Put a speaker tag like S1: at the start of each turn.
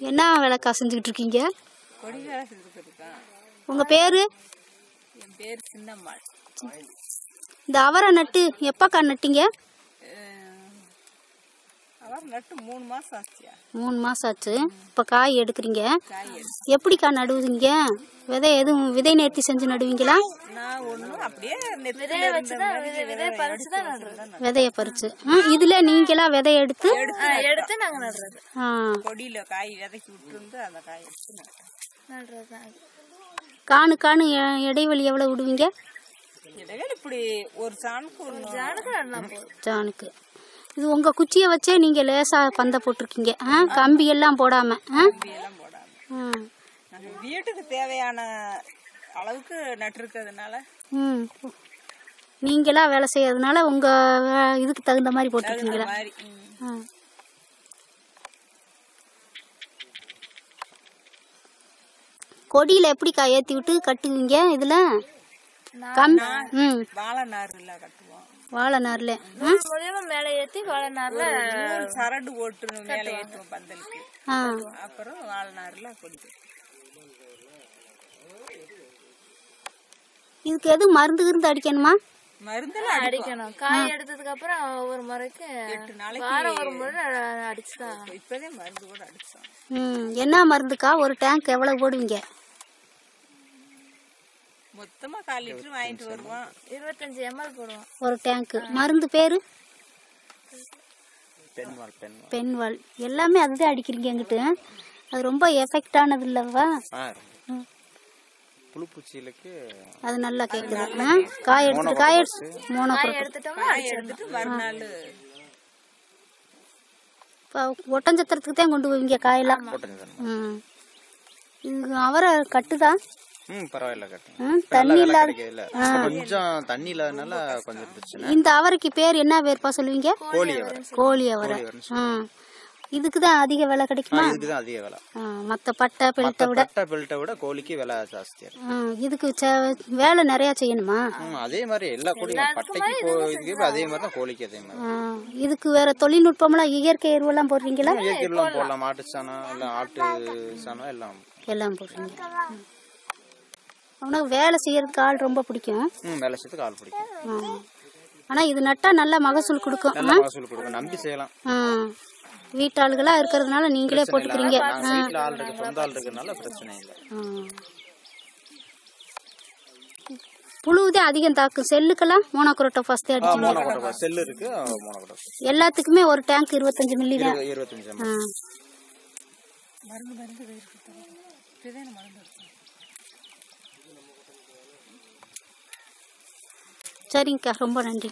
S1: என்ன வேலைக்கா செஞ்சுக்கிட்டு இருக்கீங்க உங்கள் பேர்?
S2: என் பேர் சின்னம்மாள்.
S1: இந்த அவரை நட்டு எப்போக்கா நட்டீங்க?
S2: மூணு மாசம் ஆச்சியா
S1: மூணு மாதம் ஆச்சு. இப்போ காய் எடுக்கிறீங்க. எப்படிக்கா நடுவீங்க விதை எதுவும் விதை நேர்த்தி செஞ்சு நடுவீங்களா?
S2: நான் ஒண்ணும் அப்படியே நெத்தில இருந்த மாதிரி விதைய பறிச்சு தான் நடுறேன்.
S1: விதைய பறிச்சு. ம், இதுல நீங்களா விதை எடுத்து?
S2: எடுத்து நாங்க நடுறது. கொடியில காய் விதைக்கி விட்டுருந்து அந்த காய் எடுத்து
S1: காணு காணு எ- இடைவெளி எவ்வளோ விடுவீங்க?
S2: இடைவேளை இப்படி ஒரு சாணுக்கு ஒரு
S3: ஜானுக்கு
S1: இது உங்க குச்சியை வச்சே நீங்க லேசா பந்த போட்டிருக்கீங்க. கம்பி எல்லாம் போடாம.
S2: வீட்டுக்கு தேவையான அளவுக்கு நட்டுருக்கிறதுனால
S1: ம். நீங்களா வேலை செய்யறதுனால உங்க இதுக்கு தகுந்த மாதிரி போட்டிருக்கீங்களா. கொடியில எப்படிக்கா ஏத்தி விட்டு கட்டுவீங்க இதுல?
S2: வாழை நார்ல கட்டுவோம்.
S1: வாழை நார்ல
S3: மூலியமா மேலே ஏத்தி வாழை நார்ல
S2: சரடு போட்டு மேலே பந்தலுக்கு. அப்புறம் வாழை நார்ல.
S1: இதுக்கு எதுவும் மருந்து கிருந்து அடிக்கணுமா?
S2: மருந்தெல்லாம்
S3: அடிக்கணும். காய் எடுத்ததுக்கு அப்புறம் ஒவ்வொரு முறைக்கு
S2: எட்டு நாளைக்கு
S3: வாரம் ஒரு முறை அடிச்சுதான்.
S2: இப்பதே மருந்து கூட அடிச்சோம்.
S1: ம் என்ன மருந்துக்கா? ஒரு டேங்க் எவ்வளவு போடுவீங்க?
S2: மொத்தமா கால் லிட்டர் வாங்கிட்டு வருவோம்.
S3: இருபத்தஞ்சு எம்எல் போடுவோம்.
S1: ஒரு டேங்க் மருந்து பேரு? பெண்வால் எல்லாமே அதுதான் அடிக்கிறீங்க எங்கிட்ட அது ரொம்ப எஃபெக்ட் ஆனது இல்லவா
S4: புழுப்பூச்சிகளுக்கு
S1: அது நல்லா கேக்குது. ஆ? காய் எடுத்து
S2: காய் எடுத்துட்டு மறுநாள்.
S1: இப்போ ஒட்டஞ்சத்திரத்துக்கு தான் கொண்டு போவீங்க காயெல்லாம்? ம். அவரை கட்டுதா? தண்ணி இல்லாத
S4: கிடைக்கல. கொஞ்சம் தண்ணி இல்லாதனால கொஞ்சம் பிரச்சனை.
S1: இந்த அவரைக்கு பேர் என்ன பேர்ப்பா சொல்லுவீங்க?
S4: கோழி அவரை
S1: கோழி அவரை இதுக்கு தான் அதிக விலை கிடைக்குமா?
S4: இதுக்கு தான் அதிக விலை.
S1: மத்த பட்டை பில்ட்டை விட
S4: பட்டை பெல்ட்டை விட கோழிக்கு விலை ஜாஸ்தியா
S1: இதுக்கு ச- வேலை நிறைய செய்யணுமா?
S4: அதே மாதிரி எல்லா கோழியும் பட்டைக்கு இதுக்கு அதே மாதிரி தான் கோழிக்கு அதே மாதிரி.
S1: இதுக்கு வேற தொழில்நுட்பம்லாம் இயற்கை எருவெல்லாம் போடுறீங்களா?
S4: இயற்கையெல்லாம் போடலாம். மாட்டு சாணம் இல்லை ஆட்டு சாணம் எல்லாம்.
S1: எல்லாம் போடுறீங்க. அவனுக்கு வேலை செய்யறதுக்கு ஆள் ரொம்ப பிடிக்கும்.
S4: ம் வேலை செய்யறதுக்கு ஆள் பிடிக்கும்.
S1: ஆனா இது நட்டா நல்ல மகசூல் கொடுக்கும்.
S4: நல்ல மகசூல் கொடுக்கும். நம்பி செய்யலாம்.
S1: ஆ. வீட்டாளுகளா இருக்கிறதுனால நீங்களே போட்டுக்கிறீங்க. புழுவுதே அதிகம் தாக்கும் செல்லுக்கெல்லாம் மோனோக்ரோட்டோ ஃபர்ஸ்ட் அடிச்சு
S4: செல்லு இருக்கு
S1: எல்லாத்துக்குமே ஒரு டேங்க் இருபத்தஞ்சு மில்லி தான்.
S4: இருபத்தஞ்சு
S1: ஆ.
S2: மருந்து மருந்து? வேறு இப்பதான் மருந்து